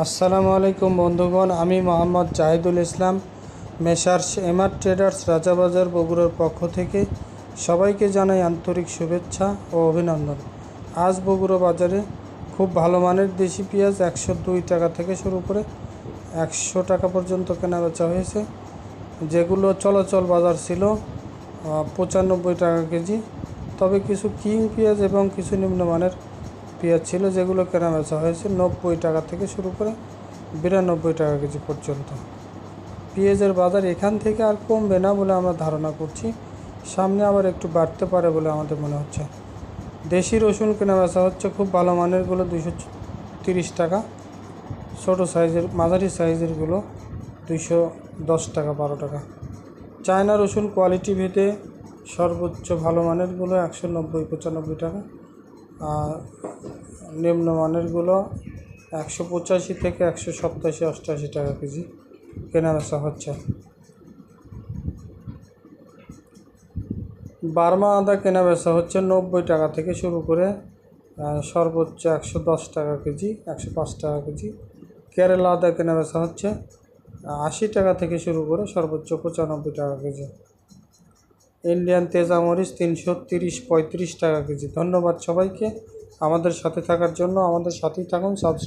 আসসালামু আলাইকুম বন্ধুগণ, আমি Mohammad Zahidul Islam, messrs MR traders Rajabazar বগুড়ার পক্ষ থেকে সবাইকে জানাই আন্তরিক শুভেচ্ছা ও অভিনন্দন। আজ বগুড়া বাজারে খুব ভালো মানের দেশি পেঁয়াজ একশো দুই টাকা থেকে শুরু করে একশো টাকা পর্যন্ত কেনাবেচা হয়েছে, যেগুলো চলাচল বাজার ছিল পঁচানব্বই টাকা কেজি। তবে কিছু কিং পেঁয়াজ এবং কিছু নিম্নমানের পেঁয়াজ ছিল, যেগুলো কেনা বেচা হয়েছে, নব্বই টাকা থেকে শুরু করে বিরানব্বই টাকা কেজি পর্যন্ত। পেঁয়াজের বাজার এখান থেকে আর কমবে না বলে আমরা ধারণা করছি। সামনে আবার একটু বাড়তে পারে বলে আমাদের মনে হচ্ছে। দেশি রসুন কেনা বেচা হচ্ছে খুব ভালো মানেরগুলো দুশো তিরিশ টাকা। ছোটো সাইজের, মাঝারি সাইজেরগুলো দুইশো দশ টাকা, বারো টাকা। চায়না রসুন কোয়ালিটি ভেদে সর্বোচ্চ ভালো মানেরগুলো একশো নব্বই, পঁচানব্বই টাকা। নিম্নমানেরগুলো একশো পঁচাশি থেকে একশো সপ্তাশি, অষ্টাশি টাকা কেজি কেনা বেচা হচ্ছে। বার্মা আদা কেনা বেচা হচ্ছে নব্বই টাকা থেকে শুরু করে সর্বোচ্চ একশো দশ টাকা কেজি, একশো পাঁচ টাকা কেজি। কেরালা আদা কেনা বেচা হচ্ছে আশি টাকা থেকে শুরু করে সর্বোচ্চ পঁচানব্বই টাকা কেজি। ইন্ডিয়ান তেজামরিচ তিনশো তিরিশ পঁয়ত্রিশ টাকা কেজি। ধন্যবাদ সবাইকে। আমাদের সাথে থাকার জন্য আমাদের সাথেই থাকুন সাবস্ক্রাইব